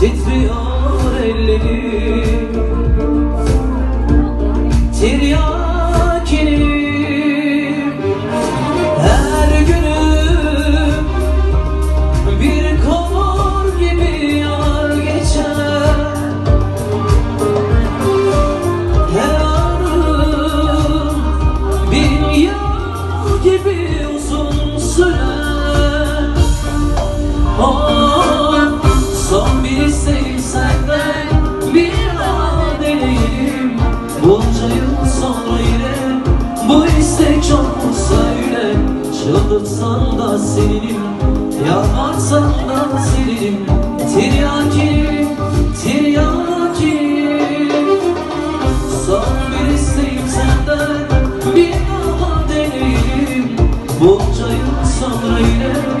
Titriyor ellerim. Tiryakinim. Her günüm Bir kovur gibi yanar geçer. Her anım Bir yıl gibi uzun sürer. Sevcan söyle. Çıldırtsan da seninim Yalvarsan da seninim Tiryaki, tiryaki. Son bir isteğim senden Bir daha deneyim. Bunca yıl sonra yine